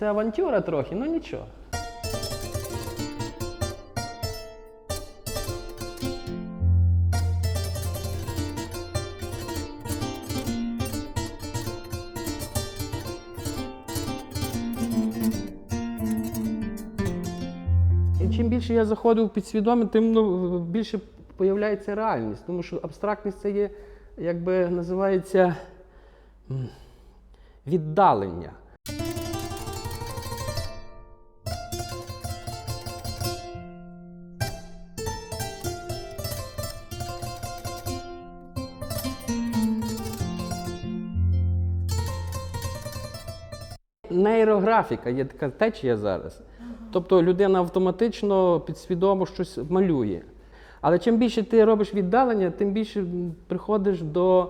Це авантюра трохи, ну нічого. Чим більше я заходив в підсвідоме, тим ну, більше появляється реальність. Тому що абстрактність це є, якби називається віддалення. Нейрографіка є така течія зараз. Тобто людина автоматично підсвідомо щось малює. Але чим більше ти робиш віддалення, тим більше приходиш до,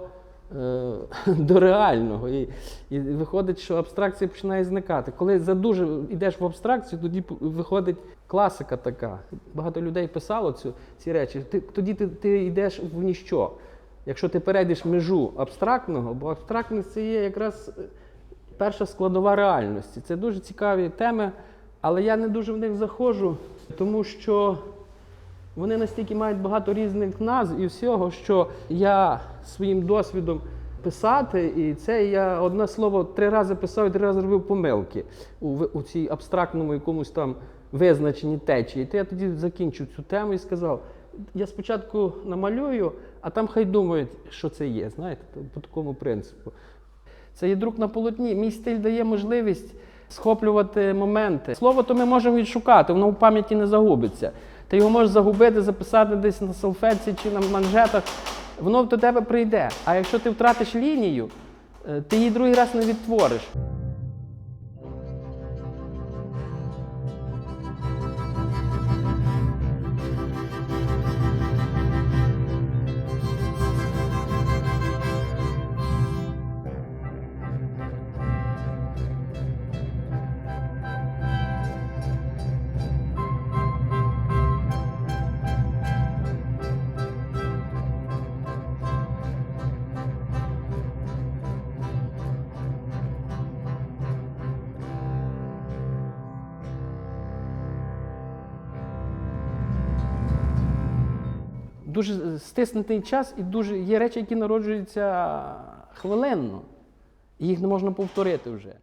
е, до реального. І, і виходить, що абстракція починає зникати. Коли задуже йдеш в абстракцію, тоді виходить класика така. Багато людей писало цю, ці речі. Ти, тоді ти, ти йдеш в ніщо. Якщо ти перейдеш межу абстрактного, бо абстрактність це є якраз е, перша складова реальності. Це дуже цікаві теми, але я не дуже в них заходжу, тому що вони настільки мають багато різних назв і всього, що я своїм досвідом писати, і це я одне слово три рази писав і три рази робив помилки у, у цій абстрактному якомусь там визначенні течії. То я тоді закінчив цю тему і сказав: я спочатку намалюю, а там хай думають, що це є. Знаєте, по такому принципу. Це є друк на полотні. Мій стиль дає можливість схоплювати моменти. Слово то ми можемо відшукати, воно в пам'яті не загубиться. Ти його можеш загубити, записати десь на салфетці чи на манжетах. Воно до тебе прийде. А якщо ти втратиш лінію, е, ти її другий раз не відтвориш. Дуже стиснутий час і дуже є речі, які народжуються хвилинно. І їх не можна повторити вже.